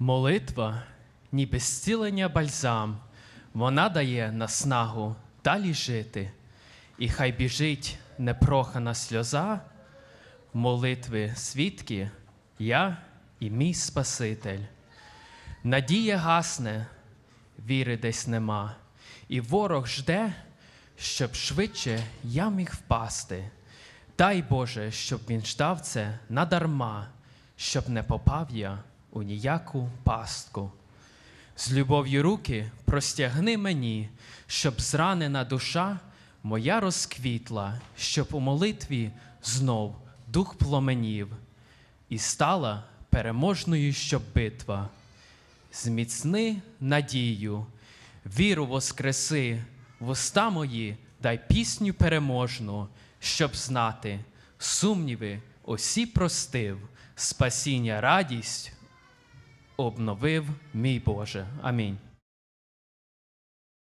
Молитва, ніби зцілення бальзам, вона дає наснагу далі жити, і хай біжить непрохана сльоза, молитви свідки, я і мій Спаситель. Надія гасне, віри десь нема, і ворог жде, щоб швидше я міг впасти. Дай Боже, щоб він ждав це надарма, щоб не попав я у ніяку пастку. З любов'ю руки простягни мені, щоб зранена душа моя розквітла, щоб у молитві знов дух пломенів, і стала переможною, щоб битва. Зміцни надію, віру воскреси, в уста мої дай пісню переможну, щоб знати, сумніви усі простив, спасіння радість обновив мій Боже. Амінь.